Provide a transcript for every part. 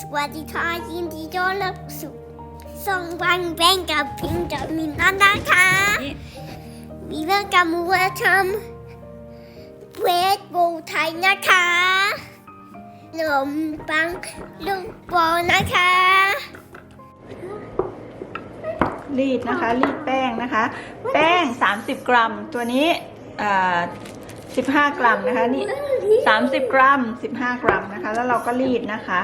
สวัสดีค่ะยินดีต้อนรับสู่ส่งวันแบงกับพิงกับมินนันนะคะมีเรื่องกับมูวทำเวทโบไทยนะคะขนมปังลูกบอลนะคะรีดนะคะรีดแป้งนะคะ แป้ง 30 กรัม ตัวนี้อ่า15 กรัมนะคะนี่30 กรัม 15 กรัมนะคะ แล้วเราก็รีดนะคะ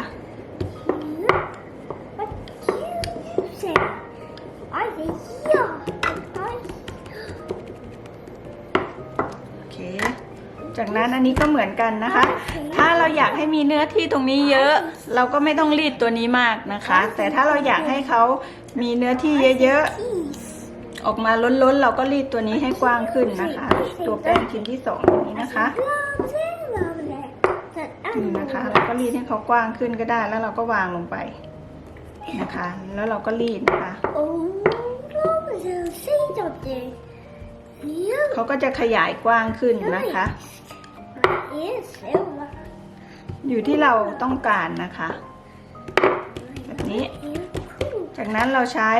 จากนั้นอันนี้ก็เหมือนกันนะคะ ถ้าเราอยากให้มีเนื้อที่ตรงนี้เยอะ เราก็ไม่ต้องรีดตัวนี้มากนะคะ แต่ถ้าเราอยากให้เขามีเนื้อที่เยอะๆ ออกมาล้นๆ เราก็รีดตัวนี้ให้กว้างขึ้นนะคะ ตัวแป้งชิ้นที่สองนี้นะคะนี่นะคะเราก็รีดให้เขากว้างขึ้นก็ได้ แล้วเราก็วางลงไปนะคะ แล้วเราก็รีดนะคะ เขาก็จะขยายกว้างขึ้นนะคะ Yes, silver. อยู่ที่เราต้องการนะคะ แบบนี้ จากนั้นเราใช้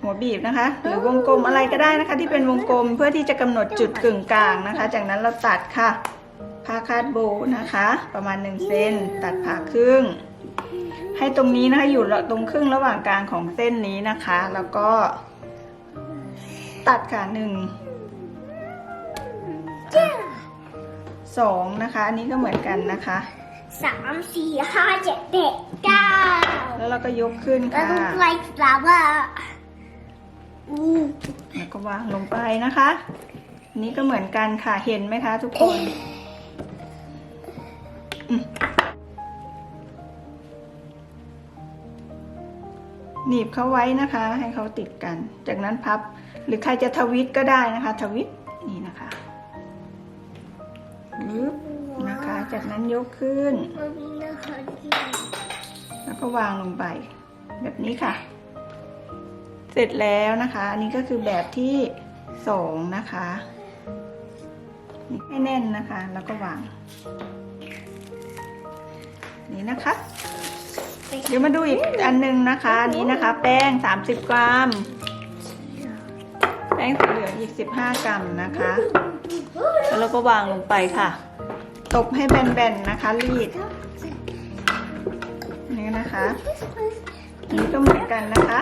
หัวบีบนะคะ หรือวงกลมอะไรก็ได้นะคะ ที่เป็นวงกลมเพื่อที่จะกำหนดจุดกึ่งกลางนะคะ จากนั้นเราตัดค่ะผ้าคาดโบว์นะคะ ประมาณ1เซนตัดผ่าครึ่ง ให้ตรงนี้นะคะอยู่ตรงครึ่งระหว่างกลางของเส้นนี้นะคะ แล้วก็ ตัดค่ะหนึ่งสองนะคะ อันนี้ก็เหมือนกันนะคะสามสี่ห้าเจ็ดแปดเก้าแล้วเราก็ยกขึ้นแล้วค่ะก็ไล่ฟลาวเวอร์อืมแล้วก็วางลงไปนะคะ อันนี้ก็เหมือนกันค่ะเห็นไหมคะทุกคน หนีบเขาไว้นะคะ ให้เขาติดกัน จากนั้นพับ หรือใครจะทวิตก็ได้นะคะ ทวิตนี่นะคะปึ๊บนะคะ จากนั้นยกขึ้น แล้วก็วางลงไป แบบนี้ค่ะ เสร็จแล้วนะคะ อันนี้ก็คือแบบที่สองนะคะให้แน่นนะคะ แล้วก็วาง นี่นะคะ เดี๋ยวมาดูอีกอันหนึงนะคะ อันนี้นะคะ แป้ง 30 กรัม แป้งสีเหลืองอีก 15 กรัมนะคะ แล้วเราก็วางลงไปค่ะ ตบให้แบนๆนะคะรีดนี่นะคะนนี้ก็เหมือนกันนะคะ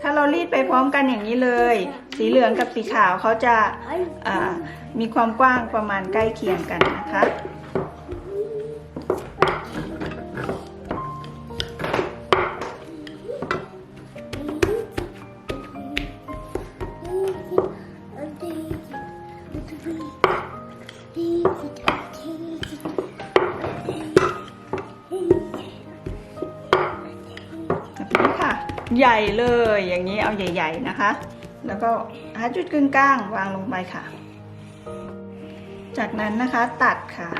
ถ้าเรารีดไปพร้อมกันอย่างนี้เลย สีเหลืองกับสีขาวเขาจะมีความกว้างประมาณใกล้เคียงกันนะคะ ใหญ่เลยอย่างนี้เอาใหญ่ ๆนะคะ แล้วก็หาจุดกึ่งกลางวางลงไปค่ะ จากนั้นนะคะตัดค่ะ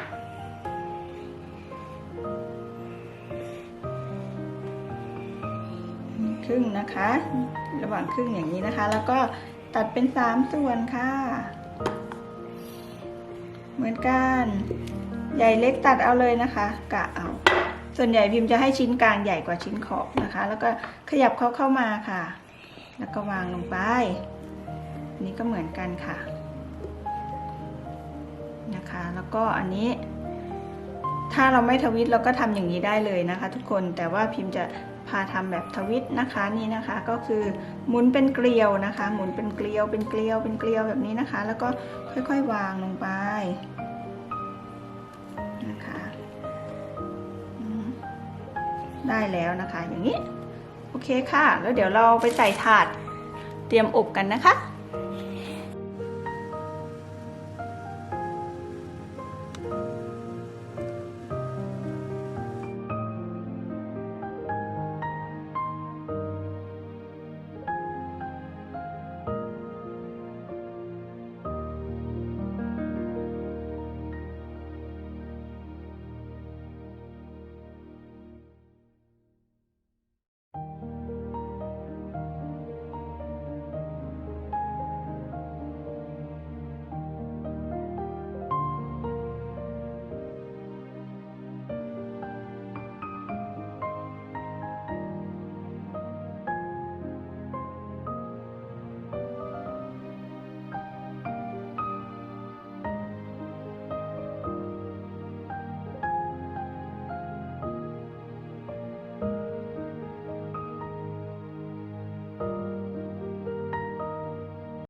ครึ่งนะคะ ระหว่างครึ่งอย่างนี้นะคะ แล้วก็ตัดเป็นสามส่วนค่ะ เหมือนกัน ใหญ่เล็กตัดเอาเลยนะคะ กะเอา ส่วนใหญ่พิมพ์จะให้ชิ้นกลางใหญ่กว่าชิ้นขอบนะคะ แล้วก็ขยับเขาเข้ามาค่ะ แล้วก็วางลงไป อันนี้ก็เหมือนกันค่ะ นะคะ แล้วก็อันนี้ ถ้าเราไม่ทวิตเราก็ทำอย่างนี้ได้เลยนะคะ ทุกคน แต่ว่าพิมพ์จะพาทำแบบทวิตนะคะนี่นะคะ ก็คือหมุนเป็นเกลียวนะคะ หมุนเป็นเกลียวเป็นเกลียวเป็นเกลียวแบบนี้นะคะ แล้วก็ค่อยๆวางลงไปนะคะ ได้แล้วนะคะ อย่างนี้ โอเคค่ะ แล้วเดี๋ยวเราไปใส่ถาดเตรียมอบกันนะคะ